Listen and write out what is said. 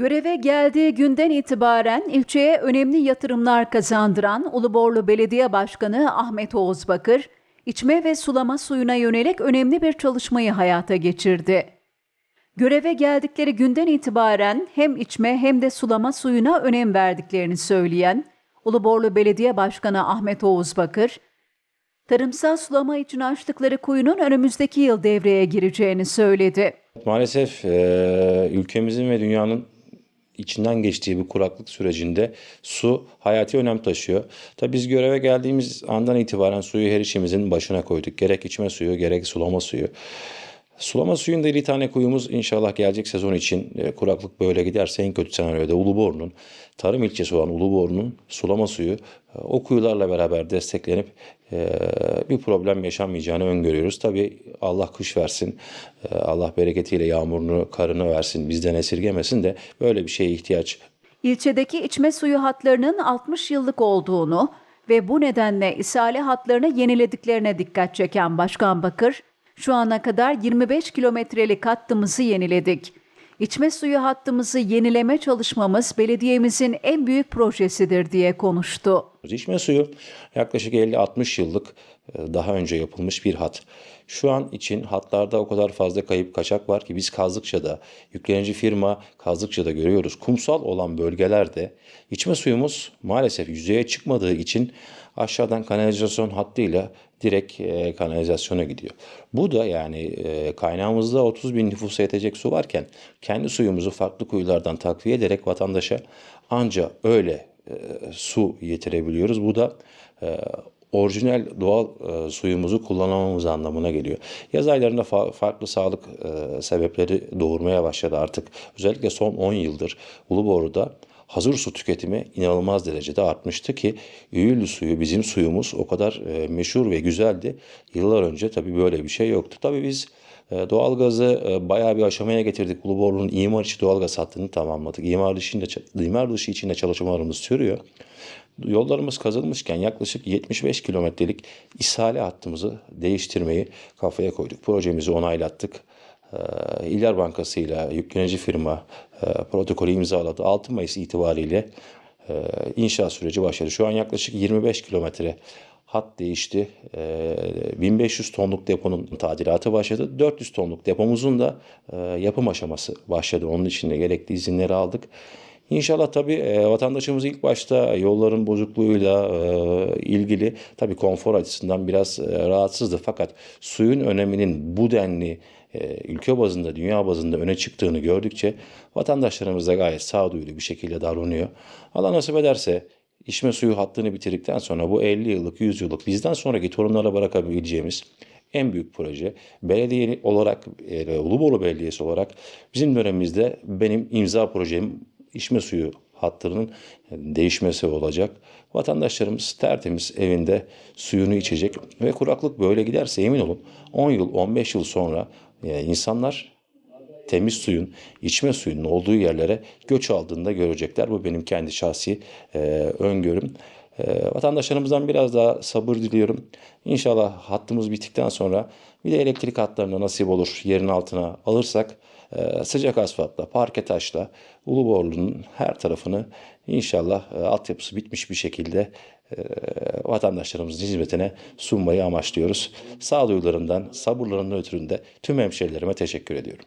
Göreve geldiği günden itibaren ilçeye önemli yatırımlar kazandıran Uluborlu Belediye Başkanı Ahmet Oğuz Bakır, içme ve sulama suyuna yönelik önemli bir çalışmayı hayata geçirdi. Göreve geldikleri günden itibaren hem içme hem de sulama suyuna önem verdiklerini söyleyen Uluborlu Belediye Başkanı Ahmet Oğuz Bakır, tarımsal sulama için açtıkları kuyunun önümüzdeki yıl devreye gireceğini söyledi. Maalesef e, ülkemizin ve dünyanın içinden geçtiği bu kuraklık sürecinde su hayati önem taşıyor. Tabii biz göreve geldiğimiz andan itibaren suyu her işimizin başına koyduk. Gerek içme suyu gerek sulama suyu. Sulama suyunda 50 tane kuyumuz inşallah gelecek sezon için e, kuraklık böyle giderse en kötü senaryoda Uluborlu'nun tarım ilçesi olan Uluborlu'nun sulama suyu e, o kuyularla beraber desteklenip e, bir problem yaşanmayacağını öngörüyoruz. Tabii Allah kış versin, e, Allah bereketiyle yağmurunu, karını versin, bizden esirgemesin de böyle bir şeye ihtiyaç İlçedeki içme suyu hatlarının 60 yıllık olduğunu ve bu nedenle isale hatlarını yenilediklerine dikkat çeken Başkan Bakır, şu ana kadar 25 kilometrelik hattımızı yeniledik. İçme suyu hattımızı yenileme çalışmamız belediyemizin en büyük projesidir diye konuştu. İçme suyu yaklaşık 50-60 yıllık e, daha önce yapılmış bir hat. Şu an için hatlarda o kadar fazla kayıp kaçak var ki biz kazdıkça da yüklenici firma kazdıkça da görüyoruz. Kumsal olan bölgelerde içme suyumuz maalesef yüzeye çıkmadığı için aşağıdan kanalizasyon hattıyla direkt e, kanalizasyona gidiyor. Bu da yani e, kaynağımızda 30 bin nüfusa yetecek su varken kendi suyumuzu farklı kuyulardan takviye ederek vatandaşa anca öyle e, su yetirebiliyoruz. Bu da e, orijinal doğal e, suyumuzu kullanamamız anlamına geliyor. Yaz aylarında fa- farklı sağlık e, sebepleri doğurmaya başladı artık. Özellikle son 10 yıldır Uluborlu'da hazır su tüketimi inanılmaz derecede artmıştı ki Üyülü suyu bizim suyumuz o kadar e, meşhur ve güzeldi. Yıllar önce tabii böyle bir şey yoktu. Tabii biz Doğalgazı e, bayağı bir aşamaya getirdik. Uluborlu'nun imar içi doğalgaz hattını tamamladık. İmar dışı, imar dışı içinde çalışmalarımız sürüyor. Yollarımız kazılmışken yaklaşık 75 kilometrelik ishale hattımızı değiştirmeyi kafaya koyduk. Projemizi onaylattık. Ee, İller Bankası ile yüklenici firma e, protokolü imzaladı. 6 Mayıs itibariyle e, inşaat süreci başladı. Şu an yaklaşık 25 kilometre hat değişti. Ee, 1500 tonluk deponun tadilatı başladı. 400 tonluk depomuzun da e, yapım aşaması başladı. Onun için de gerekli izinleri aldık. İnşallah tabii e, vatandaşımız ilk başta yolların bozukluğuyla e, ilgili tabii konfor açısından biraz e, rahatsızdı. Fakat suyun öneminin bu denli e, ülke bazında, dünya bazında öne çıktığını gördükçe vatandaşlarımız da gayet sağduyulu bir şekilde davranıyor. Allah nasip ederse içme suyu hattını bitirdikten sonra bu 50 yıllık, 100 yıllık bizden sonraki torunlara bırakabileceğimiz en büyük proje. Belediye olarak, e, Uluborlu Belediyesi olarak bizim dönemimizde benim imza projem içme suyu hatlarının değişmesi olacak. Vatandaşlarımız tertemiz evinde suyunu içecek ve kuraklık böyle giderse emin olun 10 yıl 15 yıl sonra yani insanlar temiz suyun, içme suyunun olduğu yerlere göç aldığında görecekler. Bu benim kendi şahsi e, öngörüm. E, vatandaşlarımızdan biraz daha sabır diliyorum. İnşallah hattımız bittikten sonra bir de elektrik hatlarına nasip olur yerin altına alırsak e, sıcak asfaltla, parke taşla Uluborlu'nun her tarafını inşallah e, altyapısı bitmiş bir şekilde e, vatandaşlarımızın hizmetine sunmayı amaçlıyoruz. Sağduyularından, sabırlarından ötüründe tüm hemşerilerime teşekkür ediyorum.